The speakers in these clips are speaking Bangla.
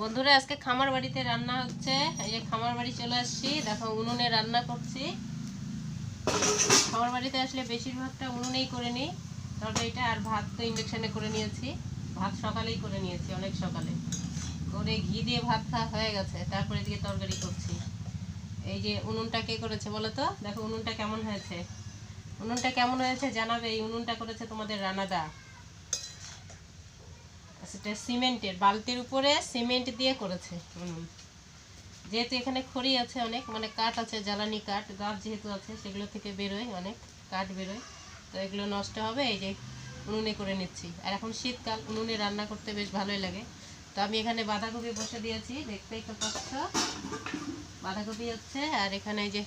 বন্ধুরা, আজকে খামার বাড়িতে রান্না হচ্ছে। এই যে খামার বাড়ি চলে আসছি। দেখো, উনুনে রান্না করছি। খামার বাড়িতে আসলে বেশিরভাগটা উনুনেই করে নিই। তরকারিটা আর ভাত তো ইন্ডাকশানে করে নিয়েছি। ভাত সকালেই করে নিয়েছি, অনেক সকালে। করে ঘি দিয়ে ভাত খাওয়া হয়ে গেছে। তারপরে দিকে তরকারি করছি। এই যে উনুনটা কে করেছে বলো তো? দেখো, উনুনটা কেমন হয়েছে? উনুনটা কেমন হয়েছে জানাবে? এই উনুনটা করেছে তোমাদের রানাদা। সেটা সিমেন্টের, বালতির উপরে সিমেন্ট দিয়ে করেছে। যেহেতু এখানে খড়ি আছে অনেক মানে কাঠ আছে, জ্বালানি কাঠ, গাছ যেহেতু আছে, সেগুলো থেকে বেরোয় অনেক, কাঠ বেরোয়। তো এগুলো নষ্ট হবে, এই যে উনুনে করে নিচ্ছি। আর এখন শীতকাল, উনুনে রান্না করতে বেশ ভালোই লাগে। তো আমি এখানে বাঁধাকপি বসে দিয়েছি, দেখতেই তো পাচ্ছ। বাঁধাকপি হচ্ছে, আর এখানে যে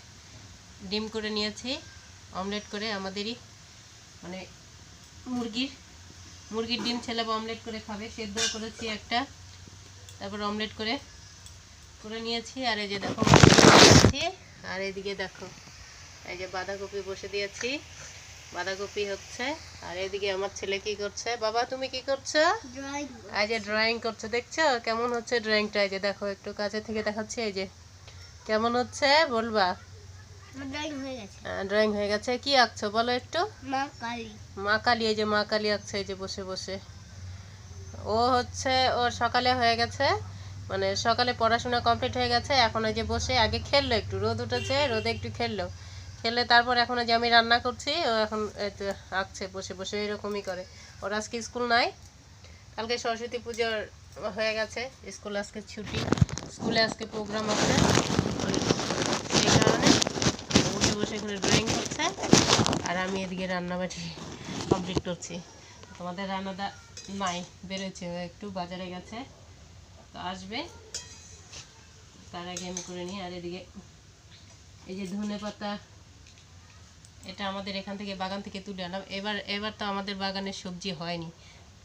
ডিম করে নিয়েছি, অমলেট করে আমাদেরই মানে মুরগির মুরগির ডিম ছেলে অমলেট করে খাবে। সেদ্ধ করেছি একটা। তারপর অমলেট করে করে নিয়েছি। আর এই যে দেখো আর এদিকে দেখো এই যে বাঁধাকপি বসে দিয়েছি। বাঁধাকপি হচ্ছে আর এদিকে আমার ছেলে কি করছে? বাবা তুমি কি করছ? এই যে ড্রয়িং করছ দেখছ? কেমন হচ্ছে ড্রয়িংটা এই যে দেখো একটু কাছে থেকে দেখাচ্ছি এই যে। কেমন হচ্ছে? বলবা। ড্রয়িং হয়ে গেছে। কি আঁকছো বলো একটু? মা কালী। এই যে মা কালী আঁকছে এই যে বসে বসে। ও হচ্ছে ওর সকালে হয়ে গেছে। মানে সকালে পড়াশোনা কমপ্লিট হয়ে গেছে এখন ওই যে বসে আগে খেললো একটু রোদ উঠেছে রোদে একটু খেললো। খেলে তারপর এখন যে আমি রান্না করছি ও এখন আঁকছে বসে বসে এরকমই করে। ওর আজকে স্কুল নাই। কালকে সরস্বতী পুজোর হয়ে গেছে স্কুল আজকে ছুটি। স্কুলে আজকে প্রোগ্রাম আছে সেই কারণে ও বসে বসে এখানে ড্রয়িং করছে আর আমি এদিকে রান্নাবাটি কমপ্লিট করছি। তোমাদের রান্নাটা নাই বেরোচ্ছে একটু বাজারে গেছে। তো আসবে। তার আগে আমি করে নিই, আর এদিকে এই যে ধনে পাতা, এটা আমাদের এখান থেকে বাগান থেকে তুলে আনলাম। এবার এবার তো আমাদের বাগানে সবজি হয়নি।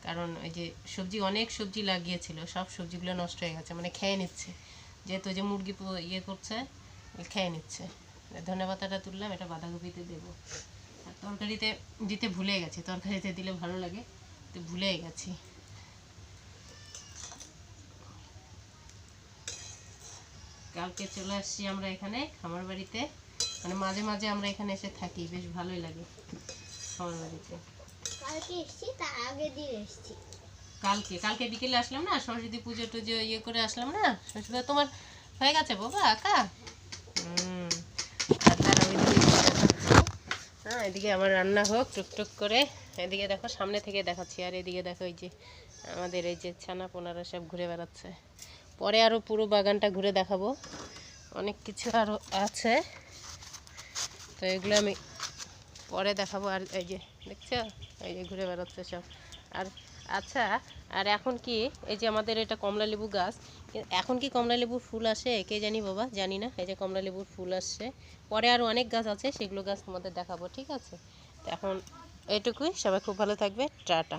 কারণ এই যে সবজি, অনেক সবজি লাগিয়েছিল, সব সবজিগুলো নষ্ট হয়ে গেছে মানে খেয়ে নিচ্ছে। যেহেতু যে মুরগি ইয়ে করছে, খেয়ে নিচ্ছে। ধনে পাতাটা তুললাম, এটা বাঁধাকপিতে দেবো। তরকারিতে দিতে ভুলে গেছি তরকারিতে দিলে ভালো লাগে তো ভুলে গেছি। কালকে চলে আসছি আমরা এখানে খামার বাড়িতে। মানে মাঝে মাঝে আমরা এখানে এসে থাকি বেশ ভালোই লাগে খামার বাড়িতে। কালকে এসছি তার আগের দিন এসছি। কালকে কালকে বিকেলে আসলাম না? সরস্বতী পুজো টুজো ইয়ে করে আসলাম না? সরস্বতী তোমার হয়ে গেছে বাবা আঁকা হুম আর তার ওইদিকে দেখাচ্ছি। হ্যাঁ এদিকে আমার রান্না হোক, টুকটুক করে। এদিকে দেখো, সামনে থেকে দেখাচ্ছি। আর এদিকে দেখো এই যে আমাদের এই যে ছানা পোনারা সব ঘুরে বেড়াচ্ছে। পরে আরও পুরো বাগানটা ঘুরে দেখাবো। অনেক কিছু আরও আছে। তো এগুলো আমি পরে দেখাবো। আর এই যে, দেখছ? এই যে ঘুরে বেড়াচ্ছে সব। আর আচ্ছা আর এখন কি? এই যে আমাদের এটা কমলা লেবু গাছ, এখন কি কমলা লেবুর ফুল আসে? কে জানি বাবা, জানি না। এই যে কমলা লেবুর ফুল আসছে। পরে আরও অনেক গাছ আছে, সেগুলো গাছ তোমাদের দেখাবো, ঠিক আছে? তো এখন এটুকুই সবাই খুব ভালো থাকবে। টাটা।